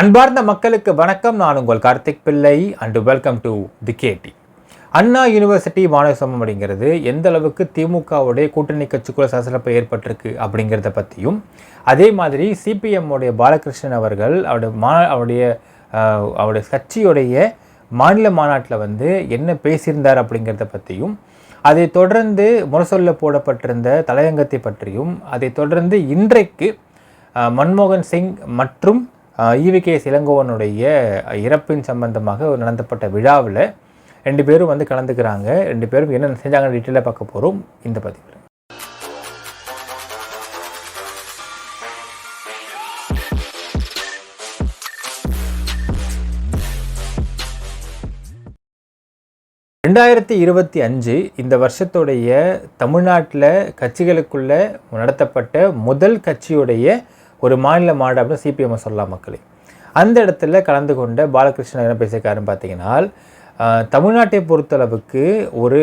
அன்பார்ந்த மக்களுக்கு வணக்கம். நான் உங்கள் Karthik Pillai and welcome to the KD Anna university மாணவ சமம் அப்படிங்கிறது எந்த அளவுக்கு திமுகவுடைய கூட்டணி கட்சிக்குள்ள சலசலப்பு ஏற்பட்டிருக்கு அப்படிங்கிறத பற்றியும் அதே மாதிரி சிபிஎம்முடைய பாலகிருஷ்ணன் அவர்கள் அவருடைய மா அவருடைய அவருடைய கட்சியுடைய மாநில மாநாட்டில் வந்து என்ன பேசியிருந்தார் அப்படிங்கிறத பற்றியும் அதை தொடர்ந்து முரசொல்ல போடப்பட்டிருந்த தலையங்கத்தை பற்றியும் அதை தொடர்ந்து இன்றைக்கு மன்மோகன் சிங் மற்றும் ஈவிகேஎஸ் இளங்கோவனுடைய இறப்பின் சம்பந்தமாக ஒரு நடத்தப்பட்ட விழாவில் ரெண்டு பேரும் வந்து கலந்துக்கிறாங்க. ரெண்டு பேரும் என்ன செஞ்சாங்கன்னு டீட்டெயிலாக பார்க்க போகிறோம் இந்த பதிவில். ரெண்டாயிரத்தி இருபத்தி அஞ்சு இந்த வருஷத்துடைய தமிழ்நாட்டில் கட்சிகளுக்குள்ள நடத்தப்பட்ட முதல் கட்சியுடைய ஒரு மாநில மாநாடு அப்படின்னு சிபிஎம் சொல்லலாம் மக்களே. அந்த இடத்துல கலந்து கொண்ட பாலகிருஷ்ணன் என்ன பேசியிருக்காருன்னு பார்த்தீங்கன்னா தமிழ்நாட்டை பொறுத்தளவுக்கு ஒரு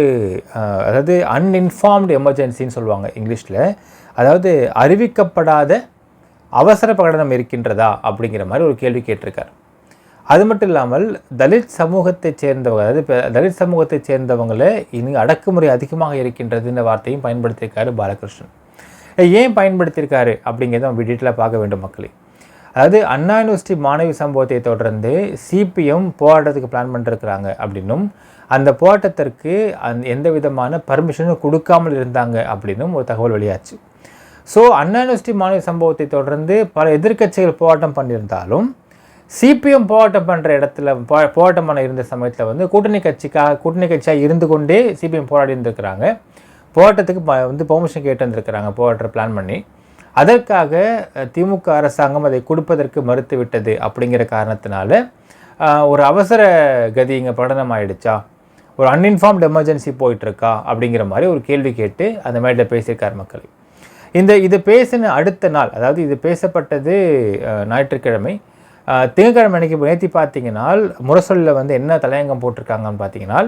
அதாவது அன்இன்ஃபார்ம்டு எமர்ஜென்சின்னு சொல்லுவாங்க இங்கிலீஷில். அதாவது அறிவிக்கப்படாத அவசர பிரகடனம் இருக்கின்றதா அப்படிங்கிற மாதிரி ஒரு கேள்வி கேட்டிருக்கார். அது மட்டும் இல்லாமல் தலித் சமூகத்தைச் சேர்ந்தவங்க அதாவது இப்போ தலித் சமூகத்தை சேர்ந்தவங்களை இனி அடக்குமுறை அதிகமாக இருக்கின்றதுன்ற வார்த்தையும் பயன்படுத்தியிருக்காரு பாலகிருஷ்ணன். ஏன் பயன்படுத்தியிருக்காரு? அப்படிங்கிறத நம்ம டீட்டெயிலாக பார்க்க வேண்டும் மக்களே. அதாவது அண்ணா யூனிவர்சிட்டி மாணவி சம்பவத்தை தொடர்ந்து சிபிஎம் போராட்டத்துக்கு பிளான் பண்ணிருக்கிறாங்க அப்படின்னும் அந்த போராட்டத்திற்கு அந் எந்த விதமான பர்மிஷனும் கொடுக்காமல் இருந்தாங்க அப்படின்னும் ஒரு தகவல் வெளியாச்சு. ஸோ அண்ணா யூனிவர்சிட்டி மாணவி சம்பவத்தை தொடர்ந்து பல எதிர்க்கட்சிகள் போராட்டம் பண்ணியிருந்தாலும் சிபிஎம் போராட்டம் பண்ணுற இடத்துல போ- போராட்டம் பண்ண இருந்த சமயத்தில் வந்து கூட்டணி கட்சிக்காக கூட்டணி கட்சியாக இருந்து கொண்டே சிபிஎம் போராடி இருந்திருக்கிறாங்க. போட்டத்துக்கு வந்து பெர்மிஷன் கேட்டு வந்திருக்கிறாங்க போராட்ட பிளான் பண்ணி. அதற்காக திமுக அரசாங்கம் அதை கொடுப்பதற்கு மறுத்து விட்டது அப்படிங்கிற காரணத்தினால ஒரு அவசர கதி இங்கே படனம் ஆயிடுச்சா ஒரு அன்இன்ஃபார்ம்டு எமர்ஜென்சி போயிட்டுருக்கா? அப்படிங்கிற மாதிரி ஒரு கேள்வி கேட்டு அந்த மேடையில் பேசியிருக்கார் மக்கள். இந்த இது பேசின அடுத்த நாள் அதாவது இது பேசப்பட்டது ஞாயிற்றுக்கிழமை திங்கக்கிழமை திங்கட்கிழமை அன்னைக்கு பார்த்தீங்கன்னா முரசொலியில் வந்து என்ன தலையங்கம் போட்டிருக்காங்கன்னு பார்த்தீங்கன்னா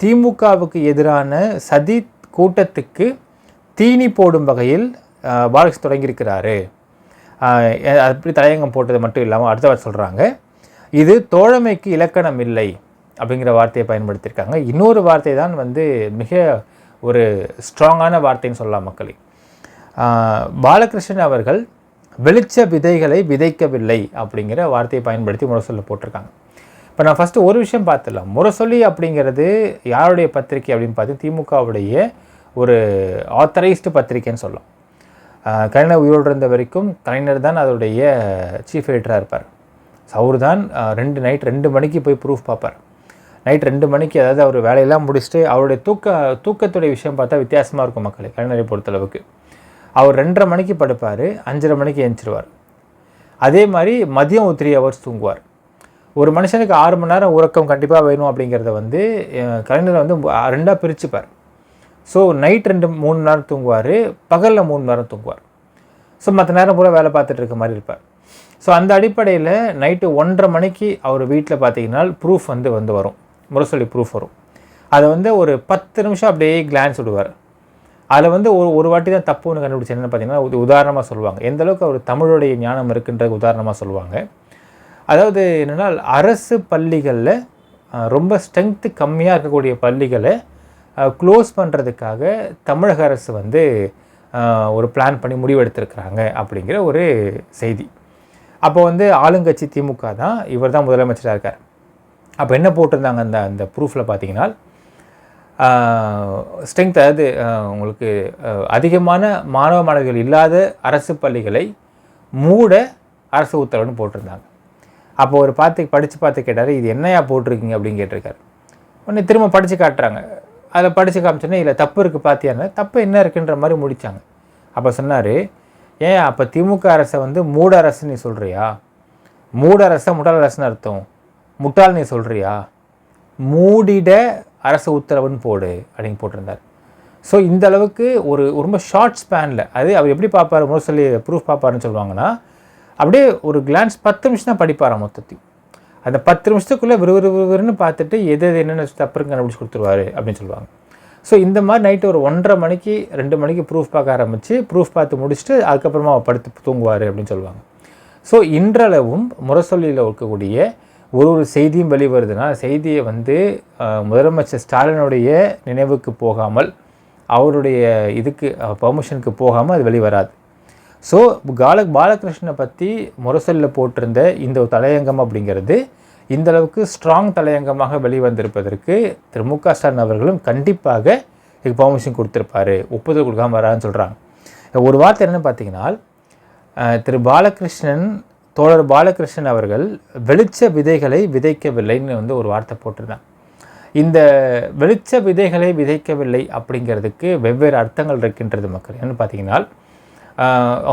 திமுகவுக்கு எதிரான சதி கூட்டத்துக்கு தீனி போடும் வகையில் அஹ், பாலகிருஷ்ணன் தொடங்கியிருக்கிறாரு. அப்படி தலையங்கம் போட்டது மட்டும் இல்லாமல் அடுத்த வார்த்தை சொல்கிறாங்க இது தோழமைக்கு இலக்கணம் இல்லை அப்படிங்கிற வார்த்தையை பயன்படுத்தியிருக்காங்க. இன்னொரு வார்த்தை தான் வந்து மிக ஒரு ஸ்ட்ராங்கான வார்த்தைன்னு சொல்லலாம் மக்களே. பாலகிருஷ்ணன் அவர்கள் வெளிச்ச விதைகளை விதைக்கவில்லை அப்படிங்கிற வார்த்தையை பயன்படுத்தி முரசொல்ல போட்டிருக்காங்க. இப்போ நான் ஃபஸ்ட்டு ஒரு விஷயம் பார்த்துடலாம். முரசொலி அப்படிங்கிறது யாருடைய பத்திரிக்கை அப்படின்னு பார்த்து திமுகவுடைய ஒரு ஆத்தரைஸ்டு பத்திரிக்கைன்னு சொல்லலாம். கலைஞர் உயிரோடு இருந்த வரைக்கும் கலைஞர் தான் அதோடைய சீஃப் எடிட்டராக இருப்பார். அவர் தான் ரெண்டு நைட் ரெண்டு மணிக்கு போய் ப்ரூஃப் பார்ப்பார். நைட் ரெண்டு மணிக்கு அதாவது அவர் வேலையெல்லாம் முடிச்சுட்டு அவருடைய தூக்க தூக்கத்துடைய விஷயம் பார்த்தா வித்தியாசமாக இருக்கும் மக்களை கலைஞரை பொறுத்தளவுக்கு. அவர் ரெண்டரை மணிக்கு படுப்பார் அஞ்சரை மணிக்கு எழுந்திருவார் அதே மாதிரி மதியம் ஒரு த்ரீ ஹவர்ஸ் தூங்குவார். ஒரு மனுஷனுக்கு ஆறு மணி நேரம் உறக்கம் கண்டிப்பாக வேணும் அப்படிங்கிறத வந்து அஹ், கலைஞர் வந்து ரெண்டாக பிரிச்சுப்பார். ஸோ நைட் ரெண்டு மூணு நேரம் தூங்குவார் பகலில் மூணு நேரம் தூங்குவார். ஸோ மற்ற நேரம் பூரா வேலை பார்த்துட்டு இருக்க மாதிரி இருப்பார். ஸோ அந்த அடிப்படையில் நைட்டு ஒன்றரை மணிக்கு அவர் வீட்டில் பார்த்தீங்கன்னா ப்ரூஃப் வந்து வந்து வரும். முரசொலி ப்ரூஃப் வரும். அதை வந்து ஒரு பத்து நிமிஷம் அப்படியே கிளான்ஸ் விடுவார். அதில் வந்து ஒரு ஒரு வாட்டி தான் தப்புன்னு கண்டுபிடிச்சு என்னென்னு பார்த்தீங்கன்னா உதாரணமாக சொல்லுவாங்க. எந்தளவுக்கு அவர் தமிழுடைய ஞானம் இருக்குன்றது உதாரணமாக சொல்லுவாங்க. அதாவது என்னென்னா அரசு பள்ளிகளில் ரொம்ப ஸ்ட்ரென்த்து கம்மியாக இருக்கக்கூடிய பள்ளிகளை க்ளோஸ் பண்ணுறதுக்காக தமிழக அரசு வந்து ஒரு பிளான் பண்ணி முடிவெடுத்திருக்கிறாங்க அப்படிங்கிற ஒரு செய்தி. அப்போ வந்து ஆளுங்கட்சி திமுக தான் இவர் தான் முதலமைச்சராக இருக்கார். அப்போ என்ன போட்டிருந்தாங்க அந்த அந்த ப்ரூஃபில் பார்த்தீங்கன்னா ஸ்ட்ரென்த் அதாவது உங்களுக்கு அதிகமான மாணவ மாணவிகள் இல்லாத அரசு பள்ளிகளை மூட அரசு உத்தரவுன்னு போட்டிருந்தாங்க. அப்போ ஒரு பார்த்து படித்து பார்த்து கேட்டார் இது என்னையா போட்டிருக்கீங்க? அப்படின்னு கேட்டிருக்காரு. உடனே திரும்ப படித்து காட்டுறாங்க. அதில் படித்து காமிச்சோன்னே இல்லை தப்பு இருக்குது பார்த்தியான்னு தப்பு என்ன இருக்குன்ற மாதிரி முடித்தாங்க அப்போ சொன்னார் ஏன் அப்போ திமுக அரசை வந்து மூட அரசு நீ சொல்கிறியா மூட அரசை முட்டாள் அரசுன்னு அர்த்தம். முட்டாள் நீ சொல்கிறியா மூடிட அரசு உத்தரவுன்னு போடு அப்படின்னு போட்டிருந்தார். ஸோ இந்த அளவுக்கு ஒரு ரொம்ப ஷார்ட் ஸ்பேனில் அது அவர் எப்படி பார்ப்பார் மோஸ்ட்லி ப்ரூஃப் பார்ப்பாருன்னு சொல்லுவாங்கன்னா அப்படியே ஒரு கிளான்ஸ் பத்து நிமிஷம் தான் படிப்பாராம் மொத்தத்தையும். அந்த பத்து நிமிஷத்துக்குள்ளே விறுவிறு விறுவிறுன்னு பார்த்துட்டு எது எது என்னென்ன தப்புன்னு கண்டுபிடிச்சி கொடுத்துருவாரு அப்படின்னு சொல்லுவாங்க. ஸோ இந்த மாதிரி நைட்டு ஒரு ஒன்றரை மணிக்கு ரெண்டு மணிக்கு ப்ரூஃப் பார்க்க ஆரம்பித்து ப்ரூஃப் பார்த்து முடிச்சுட்டு அதுக்கப்புறமா அவர் படுத்து தூங்குவார் அப்படின்னு சொல்லுவாங்க. ஸோ இன்றளவும் முரசொல்லியில் இருக்கக்கூடிய ஒரு ஒரு செய்தியும் வெளிவருதுன்னா செய்தியை வந்து முதலமைச்சர் ஸ்டாலினுடைய நினைவுக்கு போகாமல் அவருடைய இதுக்கு பர்மிஷனுக்கு போகாமல் அது வெளிவராது. ஸோ கால பாலகிருஷ்ணனை பற்றி முரசலில் போட்டிருந்த இந்த தலையங்கம் அப்படிங்கிறது இந்த அளவுக்கு ஸ்ட்ராங் தலையங்கமாக வெளிவந்திருப்பதற்கு திரு மு க ஸ்டாலின் அவர்களும் கண்டிப்பாக இதுக்கு பர்மிஷன் கொடுத்துருப்பாரு. ஒப்புதல் கொடுக்காம வரான்னு சொல்கிறாங்க ஒரு வார்த்தை என்னென்னு பார்த்தீங்கன்னா திரு பாலகிருஷ்ணன் தோழர் பாலகிருஷ்ணன் அவர்கள் வெளிச்ச விதைகளை விதைக்கவில்லைன்னு வந்து ஒரு வார்த்தை போட்டிருந்தாங்க. இந்த வெளிச்ச விதைகளை விதைக்கவில்லை அப்படிங்கிறதுக்கு வெவ்வேறு அர்த்தங்கள் இருக்கின்றது மக்கள். என்னென்னு பார்த்தீங்கன்னா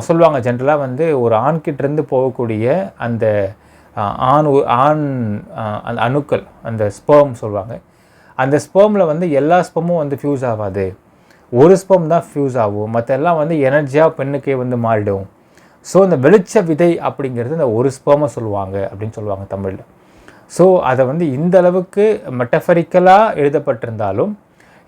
சொல்லுவாங்க ஜென்ரலாக வந்து ஒரு ஆண்கிட்டேருந்து போகக்கூடிய அந்த ஆண் ஆண் அந்த அணுக்கள் அந்த ஸ்பேம் சொல்லுவாங்க. அந்த ஸ்பேமில் வந்து எல்லா ஸ்பெமும் வந்து ஃப்யூஸ் ஆகாது. ஒரு ஸ்பெம் தான் ஃப்யூஸ் ஆகும். மற்ற எல்லாம் வந்து எனர்ஜியாக பெண்ணுக்கே வந்து மாறிடும். ஸோ இந்த வெளிச்ச விதை அப்படிங்கிறது இந்த ஒரு ஸ்பேமை சொல்லுவாங்க அப்படின்னு சொல்லுவாங்க தமிழில். ஸோ அதை வந்து இந்த அளவுக்கு மெட்டஃபரிக்கலாக எழுதப்பட்டிருந்தாலும்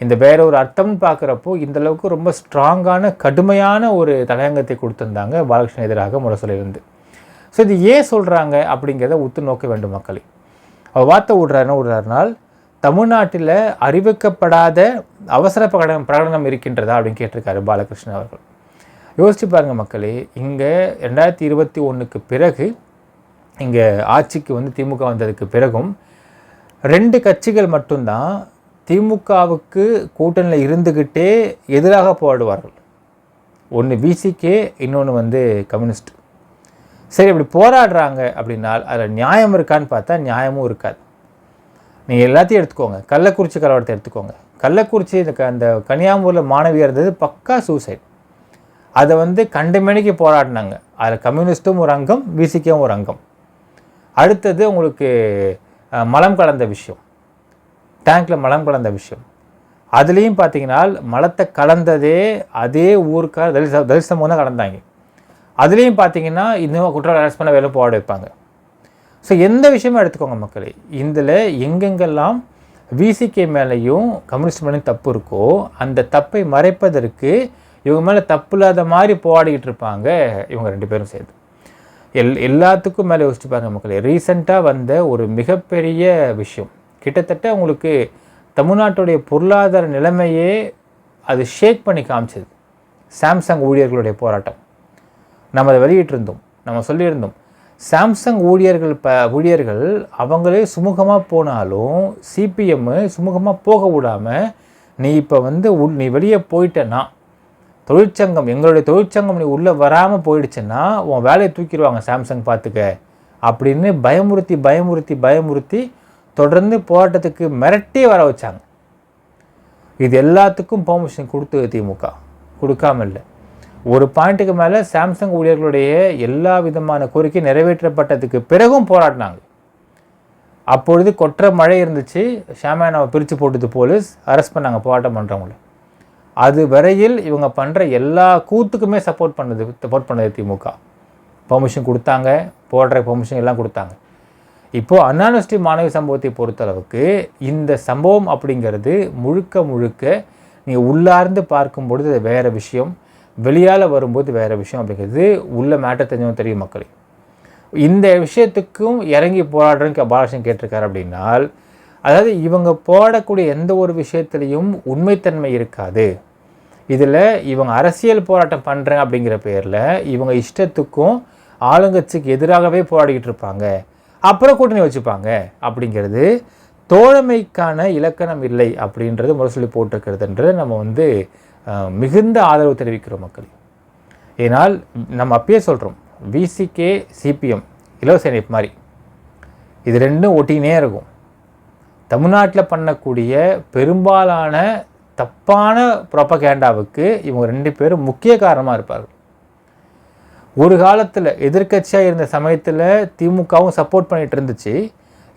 இந்த வேற ஒரு அர்த்தம்னு பார்க்குறப்போ இந்தளவுக்கு ரொம்ப ஸ்ட்ராங்கான கடுமையான ஒரு தலையங்கத்தை கொடுத்துருந்தாங்க பாலகிருஷ்ணன் எதிராக முரசொலிருந்து ஸோ இது ஏன் சொல்கிறாங்க அப்படிங்கிறத உத்து நோக்க வேண்டும் மக்களை. அவர் வார்த்தை விடுறாருன்னு விடுறாருனால் தமிழ்நாட்டில் அறிவிக்கப்படாத அவசர பிரகடனம் பிரகடனம் இருக்கின்றதா? அப்படின்னு கேட்டிருக்காரு பாலகிருஷ்ணன் அவர்கள். யோசிச்சு பாருங்கள் மக்களே இங்கே ரெண்டாயிரத்தி இருபத்தி ஒன்றுக்கு பிறகு இங்கே ஆட்சிக்கு வந்து திமுக வந்ததுக்கு பிறகும் ரெண்டு கட்சிகள் மட்டும்தான் திமுகவுக்கு கூட்டணியில் இருந்துக்கிட்டே எதிராக போராடுவார்கள். ஒன்று பிசிகே இன்னொன்று வந்து கம்யூனிஸ்ட். சரி இப்படி போராடுறாங்க அப்படின்னால் அதில் நியாயம் இருக்கான்னு பார்த்தா நியாயமும் இருக்காது. நீங்கள் எல்லாத்தையும் எடுத்துக்கோங்க. கள்ளக்குறிச்சி கலவரத்தை எடுத்துக்கோங்க. கள்ளக்குறிச்சி இந்த அந்த கன்னியாகுமரியில் மாணவியாக இருந்தது பக்கா சூசைட் அதை வந்து கண்டமேனிக்கு போராடினாங்க. அதில் கம்யூனிஸ்ட்டும் ஒரு அங்கம் பிசிக்கும் ஒரு அங்கம். அடுத்தது உங்களுக்கு மலம் கலந்த விஷயம். டேங்க்கில் மலம் கலந்த விஷயம். அதுலேயும் பார்த்தீங்கன்னா மலத்தை கலந்ததே அதே ஊருக்கார தலிச தலிசம் தான் கலந்தாங்க. அதுலேயும் பார்த்தீங்கன்னா இன்னும் குற்றம் அரெஸ்ட் பண்ண வேலை போட வைப்பாங்க. ஸோ எந்த விஷயமும் எடுத்துக்கோங்க மக்களே. இதில் எங்கெங்கெல்லாம் விசிகே மேலேயும் கம்யூனிஸ்ட் மேலேயும் தப்பு இருக்கோ அந்த தப்பை மறைப்பதற்கு இவங்க மேலே தப்பு இல்லாத மாதிரி போராடிக்கிட்டு இருப்பாங்க இவங்க ரெண்டு பேரும் சேர்ந்து. எல் எல்லாத்துக்கும் மேலே யோசிச்சு பாருங்க மக்களே. ரீசண்டாக வந்த ஒரு மிகப்பெரிய விஷயம். கிட்டத்தட்ட உங்களுக்கு தமிழ்நாட்டுடைய பொருளாதார நிலைமையே அது ஷேக் பண்ணி காமிச்சது. சாம்சங் ஊழியர்களுடைய போராட்டம். நம்ம அதை வெளியிட்டிருந்தோம். நம்ம சொல்லியிருந்தோம். சாம்சங் ஊழியர்கள் ப ஊழியர்கள் அவங்களே சுமூகமாக போனாலும் சிபிஎம் சுமூகமாக போக விடாமல் நீ இப்போ வந்து உள் நீ வெளியே போயிட்டேன்னா தொழிற்சங்கம் எங்களுடைய தொழிற்சங்கம் நீ உள்ளே வராமல் போயிடுச்சுன்னா உன் வேலையை தூக்கிடுவாங்க சாம்சங் பார்த்துக்க அப்படின்னு பயமுறுத்தி பயமுறுத்தி பயமுறுத்தி தொடர்ந்து போராட்டத்துக்கு மிரட்டி வர வச்சாங்க. இது எல்லாத்துக்கும் பெர்மிஷன் கொடுத்து திமுக. கொடுக்காம இல்லை. ஒரு பாயிண்ட்டுக்கு மேலே சாம்சங் ஊழியர்களுடைய எல்லா விதமான கோரிக்கை நிறைவேற்றப்பட்டதுக்கு பிறகும் போராடினாங்க. அப்பொழுது கொற்ற மழை இருந்துச்சு. ஷாமியானாவை பிரித்து போட்டது போலீஸ். அரெஸ்ட் பண்ணாங்க போராட்டம் பண்ணுறவங்கள அது வரையில் இவங்க பண்ணுற எல்லா கூத்துக்குமே சப்போர்ட் பண்ணது சப்போர்ட் பண்ணது திமுக. பெர்மிஷன் கொடுத்தாங்க. போடுற பெர்மிஷன் எல்லாம் கொடுத்தாங்க. இப்போது அண்ணா மாணவி சம்பவத்தை பொறுத்தளவுக்கு இந்த சம்பவம் அப்படிங்கிறது முழுக்க முழுக்க நீங்கள் உள்ளார்ந்து பார்க்கும் பொழுது அது வேறு விஷயம் வெளியால் வரும்போது வேறு விஷயம் அப்படிங்கிறது உள்ள மேட்டர் தெரிஞ்சவங்க தெரியும் மக்களே. இந்த விஷயத்துக்கும் இறங்கி போராடுறேன்னு பாலகிருஷ்ணன் கேட்டிருக்காரு அப்படின்னால் அதாவது இவங்க போராடக்கூடிய எந்த ஒரு விஷயத்துலையும் உண்மைத்தன்மை இருக்காது. இதில் இவங்க அரசியல் போராட்டம் பண்ணுறேன் அப்படிங்கிற பேரில் இவங்க இஷ்டத்துக்கும் ஆளுங்கட்சிக்கு எதிராகவே போராடிக்கிட்டு இருப்பாங்க. அப்புறம் கூட்டணி வச்சுப்பாங்க. அப்படிங்கிறது தோழமைக்கான இலக்கணம் இல்லை அப்படின்றது முரசொலி போட்டிருக்கிறதுன்றது நம்ம வந்து மிகுந்த ஆதரவு தெரிவிக்கிறோம் மக்கள். ஏனால் நம்ம அப்பயே சொல்கிறோம் விசிகே சிபிஎம் இலவச இணைப்பு மாதிரி. இது ரெண்டும் ஒட்டினே இருக்கும். தமிழ்நாட்டில் பண்ணக்கூடிய பெரும்பாலான தப்பான ப்ரொப்பகேண்டாவுக்கு இவங்க ரெண்டு பேரும் முக்கிய காரணமாக இருப்பார்கள். ஒரு காலத்தில் எதிர்கட்சியாக இருந்த சமயத்தில் திமுகவும் சப்போர்ட் பண்ணிகிட்டு இருந்துச்சு.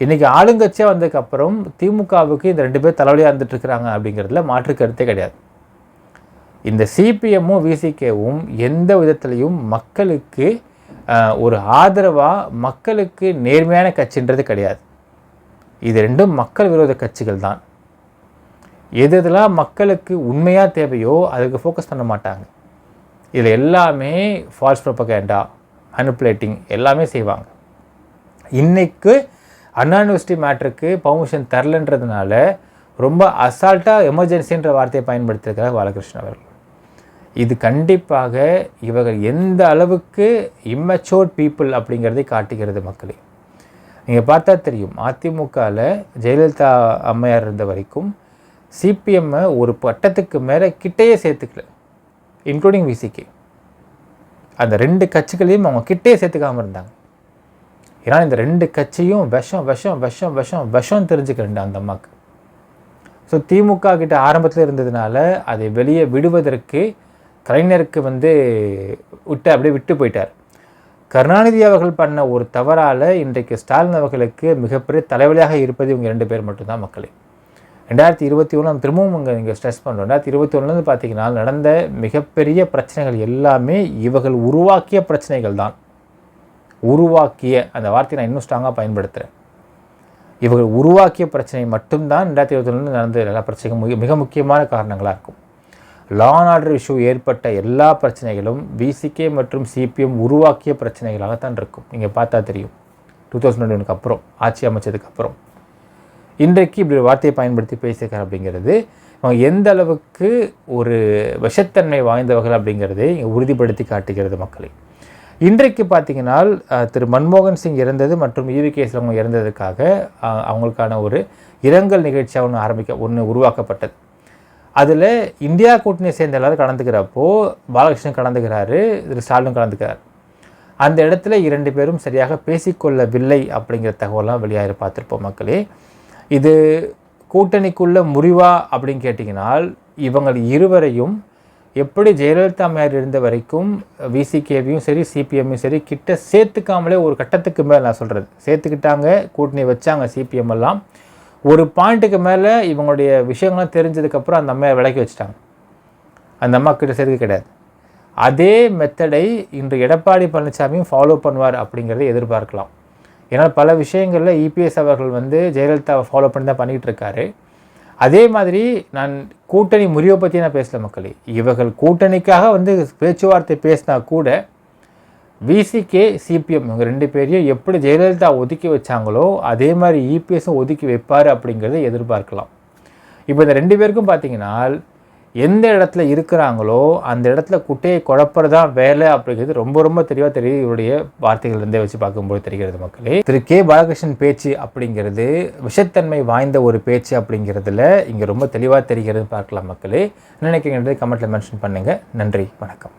இன்றைக்கி ஆளுங்கட்சியாக வந்ததுக்கப்புறம் திமுகவுக்கு இந்த ரெண்டு பேர் தலைவலியாக இருந்துட்டுருக்குறாங்க அப்படிங்கிறதுல மாற்று கருத்தே கிடையாது. இந்த சிபிஎம்மும் விசிகேவும் எந்த விதத்துலையும் மக்களுக்கு ஒரு ஆதரவாக மக்களுக்கு நேர்மையான கட்சின்றது கிடையாது. இது ரெண்டும் மக்கள் விரோத கட்சிகள் தான். எது எதெல்லாம் மக்களுக்கு உண்மையாக தேவையோ அதுக்கு ஃபோக்கஸ் பண்ண மாட்டாங்க. இதில் எல்லாமே ஃபால்ஸ் ப்ரொபகேண்டா மேனுப்புலேட்டிங் எல்லாமே செய்வாங்க. இன்றைக்கு அண்ணா யூனிவர்சிட்டி மேட்ருக்கு பர்மிஷன் தரலன்றதுனால ரொம்ப அசால்ட்டாக எமர்ஜென்சின்ற வார்த்தையை பயன்படுத்தியிருக்கிறார் பாலகிருஷ்ணன் அவர்கள். இது கண்டிப்பாக இவர்கள் எந்த அளவுக்கு இம்மச்சோர்ட் பீப்புள் அப்படிங்கிறதை காட்டுகிறது மக்களே. நீங்கள் பார்த்தா தெரியும் அதிமுகவில் ஜெயலலிதா அம்மையார் இருந்த வரைக்கும் சிபிஎம்மை ஒரு பட்டத்துக்கு மேலே கிட்டேயே சேர்த்துக்கல. இன்க்ளூடிங் விசிகே அந்த ரெண்டு கட்சிகளையும் அவங்க கிட்டேயே சேர்த்துக்காமல் இருந்தாங்க. ஏன்னா இந்த ரெண்டு கட்சியும் விஷம் விஷம் விஷம் விஷம் விஷம் தெரிஞ்சுக்கிறேன் அந்த அம்மாவுக்கு ஸோ திமுக கிட்ட ஆரம்பத்தில் இருந்ததுனால அதை வெளியே விடுவதற்கு கலைஞருக்கு வந்து விட்டு அப்படியே விட்டு போயிட்டார். கருணாநிதி அவர்கள் பண்ண ஒரு தவறால் இன்றைக்கு ஸ்டாலின் அவர்களுக்கு மிகப்பெரிய தலைவலியாக இருப்பது இவங்க ரெண்டு பேர் மட்டும்தான் மக்களே. ரெண்டாயிரத்தி இருபத்தி ஒன்று நம்ம திரும்பவும் இங்கே இங்கே ஸ்ட்ரெஸ் பண்ணுறோம் ரெண்டாயிரத்தி இருபத்தி ஒன்றுலேருந்து பார்த்தீங்கன்னா நடந்த மிகப்பெரிய பிரச்சனைகள் எல்லாமே இவர்கள் உருவாக்கிய பிரச்சனைகள் தான். உருவாக்கிய அந்த வார்த்தையை நான் இன்னும் ஸ்ட்ராங்காக பயன்படுத்துகிறேன் இவர்கள் உருவாக்கிய பிரச்சனை மட்டும்தான் ரெண்டாயிரத்தி இருபத்தி ஒன்று நடந்த எல்லா பிரச்சனைக்கும் மிக மிக முக்கியமான காரணங்களாக இருக்கும். லா அண்ட் ஆர்டர் இஷ்யூ ஏற்பட்ட எல்லா பிரச்சனைகளும் விசிகே மற்றும் சிபிஎம் உருவாக்கிய பிரச்சனைகளாகத்தான் இருக்கும். நீங்கள் பார்த்தா தெரியும். டூ தௌசண்ட் டுவெண்ட்டி அப்புறம் ஆட்சி அமைச்சதுக்கு அப்புறம். இன்றைக்கு இப்படி ஒரு வார்த்தையை பயன்படுத்தி பேசியிருக்கார் அப்படிங்கிறது அவங்க எந்த அளவுக்கு ஒரு விஷத்தன்மை வாய்ந்தவர்கள் அப்படிங்கிறதை இங்கே உறுதிப்படுத்தி காட்டுகிறது மக்களை. இன்றைக்கு பார்த்தீங்கன்னா திரு மன்மோகன் சிங் இறந்தது மற்றும் ஈவி அவங்க இறந்ததுக்காக அவங்களுக்கான ஒரு இரங்கல் நிகழ்ச்சியாக ஒன்று ஆரம்பிக்க ஒன்று உருவாக்கப்பட்டது. அதில் இந்தியா கூட்டணியை சேர்ந்த எல்லாரும் கலந்துக்கிறப்போ பாலகிருஷ்ணன் கலந்துக்கிறாரு திரு ஸ்டாலினும் கலந்துக்கிறார். அந்த இடத்துல இரண்டு பேரும் சரியாக பேசிக்கொள்ளவில்லை அப்படிங்கிற தகவலாம் வெளியாக பார்த்துருப்போம் மக்களே. இது கூட்டணிக்குள்ள முறிவா அப்படின்னு கேட்டிங்கனால் இவங்கள் இருவரையும் எப்படி ஜெயலலிதா மேர் இருந்த வரைக்கும் விசிகேவியும் சரி சிபிஎம்மையும் சரி கிட்ட சேர்த்துக்காமலே ஒரு கட்டத்துக்கு மேலே நான் சொல்கிறது சேர்த்துக்கிட்டாங்க கூட்டணி வச்சாங்க சிபிஎம் எல்லாம். ஒரு பாயிண்ட்டுக்கு மேலே இவங்களுடைய விஷயங்கள்லாம் தெரிஞ்சதுக்கப்புறம் அந்த அம்மையை விலக்கி வச்சுட்டாங்க. அந்த அம்மா கிட்ட சேர்க்க கிடையாது. அதே மெத்தடை இன்று எடப்பாடி பழனிசாமியும் ஃபாலோ பண்ணுவார் அப்படிங்கிறத எதிர்பார்க்கலாம். ஏன்னா பல விஷயங்களில் இபிஎஸ் அவர்கள் வந்து ஜெயலலிதாவை ஃபாலோ பண்ணி தான் பண்ணிகிட்டு இருக்காரு. அதே மாதிரி நான் கூட்டணி முறிவை பற்றி நான் பேசல மக்களே. இவர்கள் கூட்டணிக்காக வந்து பேச்சுவார்த்தை பேசினா கூட விசிகே சிபிஎம் இவங்க ரெண்டு பேரையும் எப்படி ஜெயலலிதா ஒதுக்கி வச்சாங்களோ அதே மாதிரி இபிஎஸும் ஒதுக்கி வைப்பார் அப்படிங்கிறத எதிர்பார்க்கலாம். இப்போ இந்த ரெண்டு பேருக்கும் பார்த்தீங்கன்னா எந்த இடத்துல இருக்கிறாங்களோ அந்த இடத்துல குட்டையை குழப்பறதா வேலை அப்படிங்கிறது ரொம்ப ரொம்ப தெளிவாக தெரியுது. இவருடைய வார்த்தைகள் இருந்தே வச்சு பார்க்கும்போது தெரிகிறது மக்களே. திரு கே பாலகிருஷ்ணன் பேச்சு அப்படிங்கிறது விஷத்தன்மை வாய்ந்த ஒரு பேச்சு அப்படிங்கிறதுல இங்கே ரொம்ப தெளிவாக தெரிகிறது பார்க்கலாம் மக்களே. என்ன கமெண்ட்டில் மென்ஷன் பண்ணுங்கள் நன்றி. வணக்கம்.